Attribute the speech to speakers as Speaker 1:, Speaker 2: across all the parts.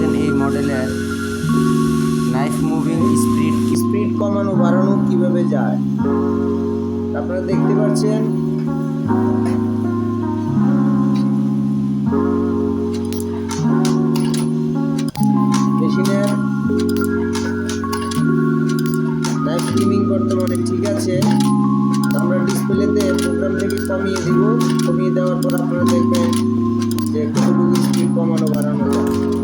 Speaker 1: পাচ্ছেন এই মডেলের নাইফ মুভিং স্পিড
Speaker 2: স্পিড কমানো, বাড়ানো কীভাবে যায়? আপনারা দেখতে পাচ্ছেন? ঠিক আছে? আমরা ডিসপ্লেতে কমিয়ে দিব। কমিয়ে দেওয়ার পর আপনারা দেখবেন যে কতটুকু স্পিড কমানো, বাড়ানো যায়।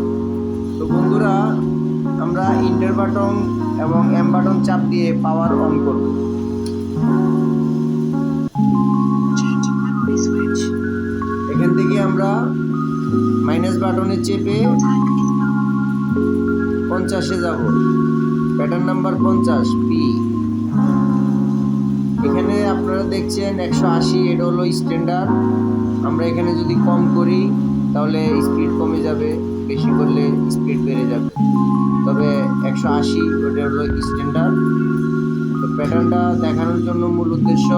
Speaker 2: তো বন্ধুরা, আমরা ইন্টার বাটন এবং এম বাটন চাপ দিয়ে পাওয়ার অন করব। এখান থেকে আমরা মাইনাস বাটনে চেপে পঞ্চাশে যাব। প্যাটার্ন নাম্বার পঞ্চাশ পি এখানে আপনারা দেখছেন একশো আশি, এটা হলো স্ট্যান্ডার্ড আমরা এখানে যদি কম করি তাহলে স্পিড কমে যাবে, বেশি করলে স্পিড বেড়ে যাবে। তবে একশো আশি, ওটা হলো স্ট্যান্ডার্ড তো প্যাটার্নটা দেখানোর জন্য মূল উদ্দেশ্য,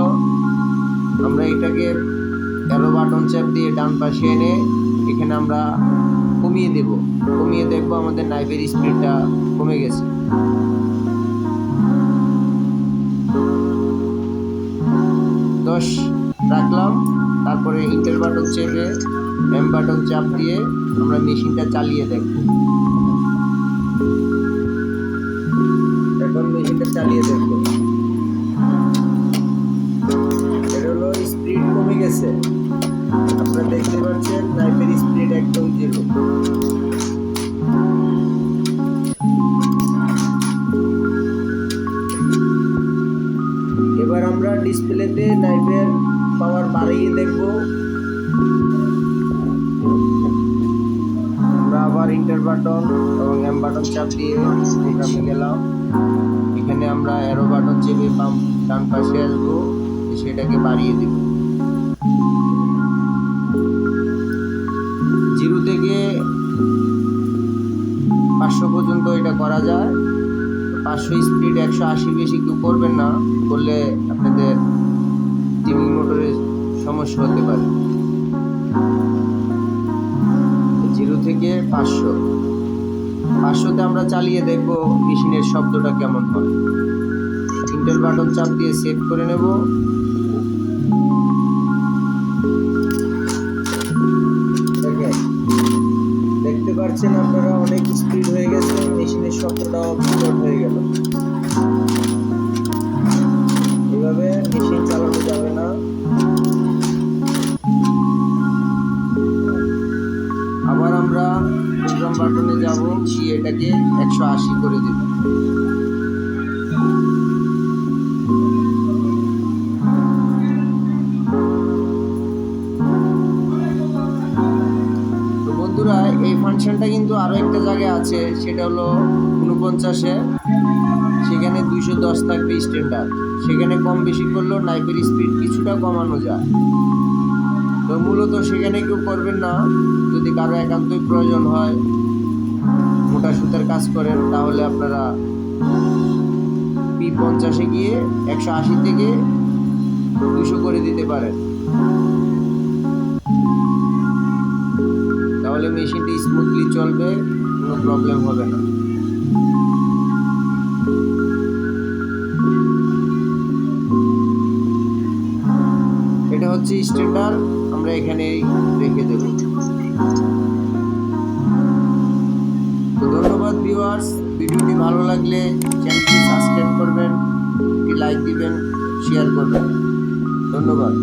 Speaker 2: আমরা এটাকে তেরো বাটন চাপ দিয়ে ডান পাশে এনে এখানে আমরা কমিয়ে দেব। কমিয়ে দেখব আমাদের নাইফের স্পিডটা কমে গেছে। দশ, রাখলাম। তারপরে ইন্টার বাটন চেপে এম বাটন চাপ দিয়ে আমরা মেশিনটা চালিয়ে দেখব। এখন মেশিনটা চালিয়ে দেখব। এটা হলো স্পিড কমে গেছে। আপনারা দেখতে পাচ্ছেন নাইফের স্পিড একদম জিরো। এবার আমরা ডিসপ্লেতে নাইফের বাড়িয়ে দেখব। আমরা আবার ইন্টার বাটন এবং এম বাটন চাপ দিয়ে প্রোগ্রামে গেলাম। এখানে আমরা অ্যারো বাটন চেপে পাম্প ডান পাশে আসব সেটাকে বাড়িয়ে দেব। জিরো থেকে পাঁচশো পর্যন্ত এটা করা যায়। পাঁচশো স্পিড একশো আশি বেশি কেউ করবেন না, করলে আপনাদের টিমিং মোটরের সমস্যা হতে পারে। জিরো থেকে পাঁচশো। পাঁচশোতে আমরা চালিয়ে দেখব মেশিনের শব্দটা কেমন হয়। ইন্টার বাটন চাপ দিয়ে সেভ করে নেব। দেখতে পাচ্ছেন আপনারা অনেক স্পিড হয়ে গেছে, মেশিনের শব্দটাও হয়ে গেল। আমরা প্রোগ্রাম বাটনে যাব, গিয়ে এটাকে একশো আশি করে দেব। বন্ধুরা, এই ফাংশনটা কিন্তু আরও একটা জায়গায় আছে, সেটা হলো উনপঞ্চাশে সেখানে দুইশো দশ থাকবে স্ট্যান্ডার্ড সেখানে কম বেশি করলেও নাইফের স্পিড কিছুটা কমানো যায়। তো মূলত সেখানে কেউ করবেন না। যদি কারও একান্তই প্রয়োজন হয়, মোটা সুতার কাজ করেন, তাহলে আপনারা পি পঞ্চাশে গিয়ে একশো আশি থেকে দুশো করে দিতে পারেন। তাহলে মেশিনটি স্মুথলি চলবে, কোনো প্রবলেম হবে না। এটা হচ্ছে স্ট্যান্ডার্ড আমরা এখানেই রেখে দেব। ধন্যবাদ ভিউয়ার্স ভিডিওটি ভালো লাগলে চ্যানেলটি সাবস্ক্রাইব করবেন, একটি লাইক দিবেন শেয়ার করবেন। ধন্যবাদ।